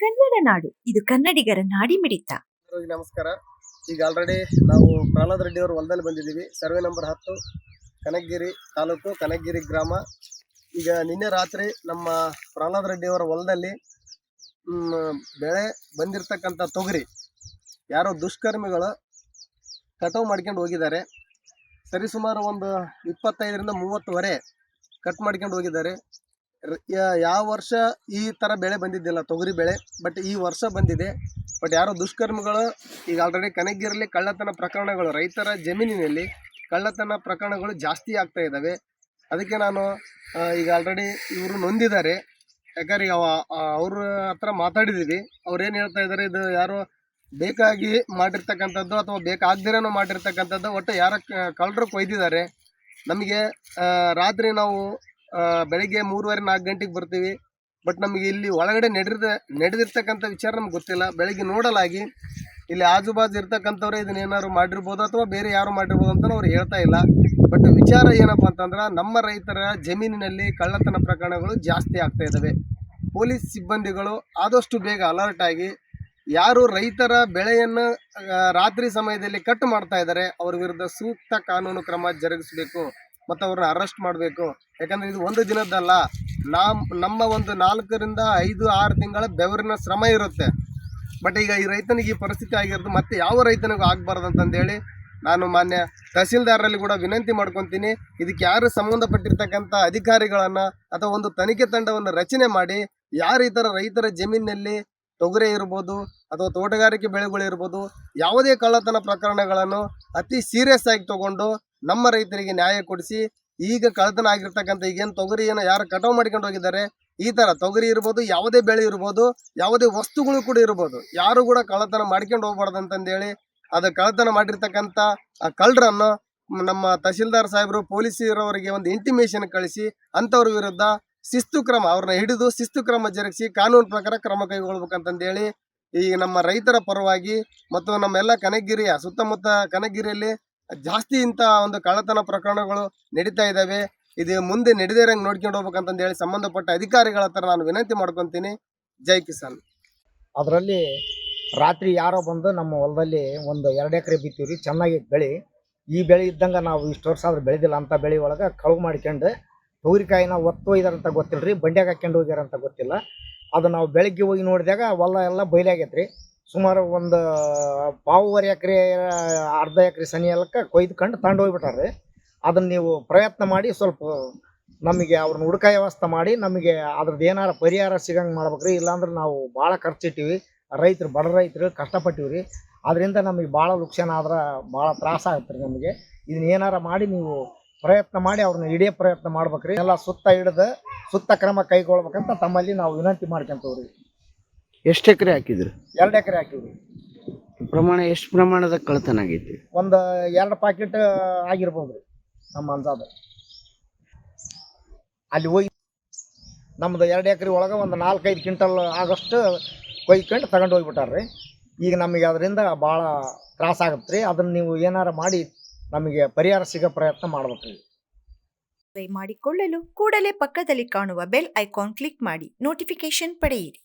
ಕನ್ನಡ ನಾಡು. ಇದು ಕನ್ನಡಿಗರ ನಾಡಿ ಮಿಡಿತ. ನಮಸ್ಕಾರ. ಈಗ ಆಲ್ರೆಡಿ ನಾವು ಪ್ರಹ್ಲಾದ್ ರೆಡ್ಡಿ ಅವರು ಹೊಲದಲ್ಲಿ ಬಂದಿದ್ದೀವಿ. ಸರ್ವೆ ನಂಬರ್ ಹತ್ತು, ಕನಕಗಿರಿ ತಾಲೂಕು, ಕನಕಗಿರಿ ಗ್ರಾಮ. ಈಗ ನಿನ್ನೆ ರಾತ್ರಿ ನಮ್ಮ ಪ್ರಹ್ಲಾದ್ ರೆಡ್ಡಿ ಅವರ ಹೊಲದಲ್ಲಿ ಬೆಳೆ ಬಂದಿರತಕ್ಕಂಥ ತೊಗರಿ ಯಾರೋ ದುಷ್ಕರ್ಮಿಗಳು ಕಟಾವು ಮಾಡ್ಕೊಂಡು ಹೋಗಿದ್ದಾರೆ. ಸರಿಸುಮಾರು ಒಂದು ಇಪ್ಪತ್ತೈದರಿಂದ ಮೂವತ್ತುವರೆ ಕಟ್ ಮಾಡ್ಕೊಂಡು ಹೋಗಿದ್ದಾರೆ. ಯಾವ ವರ್ಷ ಈ ಥರ ಬೆಳೆ ಬಂದಿದ್ದಿಲ್ಲ, ತೊಗರಿ ಬೆಳೆ. ಬಟ್ ಈ ವರ್ಷ ಬಂದಿದೆ. ಬಟ್ ಯಾರೋ ದುಷ್ಕರ್ಮಗಳು ಈಗ ಆಲ್ರೆಡಿ ಕನಗಿರಲಿ ಕಳ್ಳತನ ಪ್ರಕರಣಗಳು, ರೈತರ ಜಮೀನಿನಲ್ಲಿ ಕಳ್ಳತನ ಪ್ರಕರಣಗಳು ಜಾಸ್ತಿ ಆಗ್ತಾ ಇದ್ದಾವೆ. ಅದಕ್ಕೆ ನಾನು ಈಗ ಆಲ್ರೆಡಿ ಇವರು ನೊಂದಿದ್ದಾರೆ. ಯಾಕಂದ್ರೆ ಅವ- ಅವ್ರ ಹತ್ರ ಮಾತಾಡಿದ್ದೀವಿ ಅವ್ರೇನು ಹೇಳ್ತಾ ಇದ್ದಾರೆ, ಇದು ಯಾರೋ ಬೇಕಾಗಿ ಮಾಡಿರ್ತಕ್ಕಂಥದ್ದು ಅಥವಾ ಬೇಕಾಗ್ದಿರೋ ಮಾಡಿರ್ತಕ್ಕಂಥದ್ದು, ಒಟ್ಟು ಯಾರ ಕಳ್ಳರು ಕೊಯ್ದಿದ್ದಾರೆ. ನಮಗೆ ರಾತ್ರಿ ನಾವು ಬೆಳಿಗ್ಗೆ ಮೂರುವರೆ, ನಾಲ್ಕು ಗಂಟೆಗೆ ಬರ್ತೀವಿ. ಬಟ್ ನಮಗೆ ಇಲ್ಲಿ ಒಳಗಡೆ ನಡೆದ ನಡೆದಿರ್ತಕ್ಕಂಥ ವಿಚಾರ ನಮ್ಗೆ ಗೊತ್ತಿಲ್ಲ. ಬೆಳಿಗ್ಗೆ ನೋಡಲಾಗಿ ಇಲ್ಲಿ ಆಜು ಬಾಜು ಇರ್ತಕ್ಕಂಥವ್ರೆ ಇದನ್ನ ಏನಾದ್ರು ಮಾಡಿರ್ಬೋದು ಅಥವಾ ಬೇರೆ ಯಾರು ಮಾಡಿರ್ಬೋದು ಅಂತ ಅವ್ರು ಹೇಳ್ತಾ ಇಲ್ಲ. ಬಟ್ ವಿಚಾರ ಏನಪ್ಪ ಅಂತಂದ್ರೆ ನಮ್ಮ ರೈತರ ಜಮೀನಿನಲ್ಲಿ ಕಳ್ಳತನ ಪ್ರಕರಣಗಳು ಜಾಸ್ತಿ ಆಗ್ತಾ ಇದ್ದಾವೆ ಪೊಲೀಸ್ ಸಿಬ್ಬಂದಿಗಳು ಆದಷ್ಟು ಬೇಗ ಅಲರ್ಟ್ ಆಗಿ ಯಾರು ರೈತರ ಬೆಳೆಯನ್ನು ರಾತ್ರಿ ಸಮಯದಲ್ಲಿ ಕಟ್ ಮಾಡ್ತಾ ಇದ್ದಾರೆ ಅವ್ರ ವಿರುದ್ಧ ಸೂಕ್ತ ಕಾನೂನು ಕ್ರಮ ಜರುಗಿಸಬೇಕು. ಮತ್ತು ಅವ್ರನ್ನ ಅರೆಸ್ಟ್ ಮಾಡಬೇಕು. ಯಾಕಂದ್ರೆ ಇದು ಒಂದು ದಿನದ್ದಲ್ಲ. ನಮ್ಮ ನಮ್ಮ ಒಂದು ನಾಲ್ಕರಿಂದ ಐದು, ಆರು ತಿಂಗಳ ಬೆವರಿನ ಶ್ರಮ ಇರುತ್ತೆ. ಬಟ್ ಈಗ ಈ ರೈತನಿಗೆ ಈ ಪರಿಸ್ಥಿತಿ ಆಗಿರೋದು ಮತ್ತೆ ಯಾವ ರೈತನಿಗೂ ಆಗಬಾರ್ದು ಅಂತಂದೇಳಿ ನಾನು ಮಾನ್ಯ ತಹಸೀಲ್ದಾರರಲ್ಲಿ ಕೂಡ ವಿನಂತಿ ಮಾಡ್ಕೊತೀನಿ. ಇದಕ್ಕೆ ಯಾರು ಸಂಬಂಧಪಟ್ಟಿರ್ತಕ್ಕಂಥ ಅಧಿಕಾರಿಗಳನ್ನು ಅಥವಾ ಒಂದು ತನಿಖೆ ತಂಡವನ್ನು ರಚನೆ ಮಾಡಿ, ಯಾರು ಈ ರೈತರ ಜಮೀನಿನಲ್ಲಿ ತೊಗರೆ ಇರ್ಬೋದು ಅಥವಾ ತೋಟಗಾರಿಕೆ ಬೆಳೆಗಳಿರ್ಬೋದು ಯಾವುದೇ ಕಳ್ಳತನ ಪ್ರಕರಣಗಳನ್ನು ಅತಿ ಸೀರಿಯಸ್ ಆಗಿ ತಗೊಂಡು ನಮ್ಮ ರೈತರಿಗೆ ನ್ಯಾಯ ಕೊಡಿಸಿ ಈಗ ಕಳ್ಳತನ ಆಗಿರ್ತಕ್ಕಂಥ ಈಗೇನು ತೊಗರಿಯನ್ನು ಯಾರು ಕಟಾವು ಮಾಡ್ಕೊಂಡು ಹೋಗಿದ್ದಾರೆ, ಈ ಥರ ತೊಗರಿ ಇರ್ಬೋದು, ಯಾವುದೇ ಬೆಳೆ ಇರ್ಬೋದು, ಯಾವುದೇ ವಸ್ತುಗಳು ಕೂಡ ಇರ್ಬೋದು, ಯಾರು ಕೂಡ ಕಳ್ಳತನ ಮಾಡ್ಕೊಂಡು ಹೋಗ್ಬಾರ್ದು ಅಂತಂದೇಳಿ ಅದು ಕಳ್ಳತನ ಮಾಡಿರ್ತಕ್ಕಂಥ ಆ ಕಳ್ಳರನ್ನು ನಮ್ಮ ತಹಸೀಲ್ದಾರ್ ಸಾಹೇಬರು, ಪೊಲೀಸರವರಿಗೆ ಒಂದು ಇಂಟಿಮೇಷನ್ ಕಳಿಸಿ, ಅಂಥವ್ರ ವಿರುದ್ಧ ಶಿಸ್ತು ಕ್ರಮ ಅವ್ರನ್ನ ಹಿಡಿದು ಶಿಸ್ತು ಕ್ರಮ ಜರುಗಿಸಿ ಕಾನೂನು ಪ್ರಕಾರ ಕ್ರಮ ಕೈಗೊಳ್ಬೇಕಂತಂದೇಳಿ ಈಗ ನಮ್ಮ ರೈತರ ಪರವಾಗಿ ಮತ್ತು ನಮ್ಮೆಲ್ಲ ಕನಗಿರಿಯ ಸುತ್ತಮುತ್ತ ಕನಗಿರಿಯಲ್ಲಿ ಜಾಸ್ತಿ ಇಂಥ ಒಂದು ಕಳ್ಳತನ ಪ್ರಕರಣಗಳು ನಡೀತಾ ಇದ್ದಾವೆ ಇದು ಮುಂದೆ ನಡೆದಿರಂಗೆ ನೋಡ್ಕೊಂಡು ಹೋಗ್ಬೇಕಂತಂದು ಹೇಳಿ ಸಂಬಂಧಪಟ್ಟ ಅಧಿಕಾರಿಗಳ ಹತ್ರ ನಾನು ವಿನಂತಿ ಮಾಡ್ಕೊತೀನಿ. ಜೈ ಕಿಸಾನ್. ಅದರಲ್ಲಿ ರಾತ್ರಿ ಯಾರೋ ಬಂದು ನಮ್ಮ ಹೊಲದಲ್ಲಿ ಒಂದು ಎರಡು ಎಕರೆ ಬಿತ್ತೀವಿ ಚೆನ್ನಾಗಿ ಬೆಳೆ. ಈ ಬೆಳೆ ಇದ್ದಂಗೆ ನಾವು ಇಷ್ಟು ವರ್ಷ ಆದ್ರೆ ಬೆಳೆದಿಲ್ಲ. ಅಂತ ಬೆಳೆ ಒಳಗೆ ಕಳುವು ಮಾಡ್ಕೊಂಡು ತೊಗರಿಕಾಯಿನ ಒತ್ತು ಒಯ್ದಾರಂತ ಗೊತ್ತಿಲ್ಲ ರೀ ಬಂಡ್ಯಾಗ ಹಾಕ್ಕೊಂಡು ಹೋಗ್ಯಾರಂತ ಗೊತ್ತಿಲ್ಲ. ಅದು ನಾವು ಬೆಳಗ್ಗೆ ಹೋಗಿ ನೋಡಿದಾಗ ಹೊಲ ಎಲ್ಲ ಬಯಲಾಗೈತೆ ಸುಮಾರು ಒಂದು ಪಾವುವರೆ ಎಕರೆ, ಅರ್ಧ ಎಕರೆ ಸನಿ ಎಲ್ಲಕ್ಕೆ ಕೊಯ್ದುಕೊಂಡು ತಗೊಂಡು ಹೋಗ್ಬಿಟ್ಟಾರೆ ಅದನ್ನು ನೀವು ಪ್ರಯತ್ನ ಮಾಡಿ ಸ್ವಲ್ಪ ನಮಗೆ ಅವ್ರನ್ನ ಹುಡುಕ ವ್ಯವಸ್ಥೆ ಮಾಡಿ ನಮಗೆ ಅದ್ರದ್ದು ಏನಾರ ಪರಿಹಾರ ಸಿಗಂಗೆ ಮಾಡ್ಬೇಕ್ರಿ, ಇಲ್ಲಾಂದ್ರೆ ನಾವು ಭಾಳ ಖರ್ಚಿಟ್ಟಿವಿ. ರೈತರು, ಬಡ ರೈತರು ಕಷ್ಟಪಟ್ಟಿವಿ ರೀ ಅದರಿಂದ ನಮಗೆ ಭಾಳ ನುಕ್ಸಾನ ಆದ್ರೆ ಭಾಳ ತ್ರಾಸ ಆಗುತ್ತೆ ರೀ ನಮಗೆ. ಇದನ್ನ ಏನಾರ ಮಾಡಿ ನೀವು ಪ್ರಯತ್ನ ಮಾಡಿ ಅವ್ರನ್ನ ಹಿಡಿಯೋ ಪ್ರಯತ್ನ ಮಾಡ್ಬೇಕ್ರಿ. ಎಲ್ಲ ಸುತ್ತ ಹಿಡಿದು ಸುತ್ತ ಕ್ರಮ ಕೈಗೊಳ್ಬೇಕಂತ ತಮ್ಮಲ್ಲಿ ನಾವು ವಿನಂತಿ ಮಾಡ್ಕೊಂತೀವಿ ರೀ ಎಷ್ಟು ಎಕರೆ ಹಾಕಿದ್ರು? ಎರಡು ಎಕರೆ ಹಾಕಿದ್ರು ಪ್ರಮಾಣ ಎಷ್ಟು ಪ್ರಮಾಣದ ಕಳ್ತನ ಆಗೈತಿ? ಒಂದು ಎರಡು ಪಾಕೆಟ್ ಆಗಿರ್ಬೋದು ರೀ ನಮ್ಮ ಅಂದಾಜು. ಅಲ್ಲಿ ಹೋಗಿ ನಮ್ದು ಎರಡು ಎಕರೆ ಒಳಗೆ ಒಂದು ನಾಲ್ಕೈದು ಕ್ವಿಂಟಲ್ ಆಗಷ್ಟು ಕೊಯ್ಕೊಂಡು ತಗೊಂಡು ಹೋಗ್ಬಿಟ್ಟಾರ ರೀ. ಈಗ ನಮಗೆ ಅದರಿಂದ ಭಾಳ ತ್ರಾಸ ಆಗುತ್ತೆ ರೀ. ಅದನ್ನು ನೀವು ಏನಾರ ಮಾಡಿ ನಮಗೆ ಪರಿಹಾರ ಸಿಗೋ ಪ್ರಯತ್ನ ಮಾಡ್ಬೇಕು ಮಾಡಿಕೊಳ್ಳಲು ಕೂಡಲೇ ಪಕ್ಕದಲ್ಲಿ ಕಾಣುವ ಬೆಲ್ ಐಕಾನ್ ಕ್ಲಿಕ್ ಮಾಡಿ ನೋಟಿಫಿಕೇಶನ್ ಪಡೆಯಿರಿ.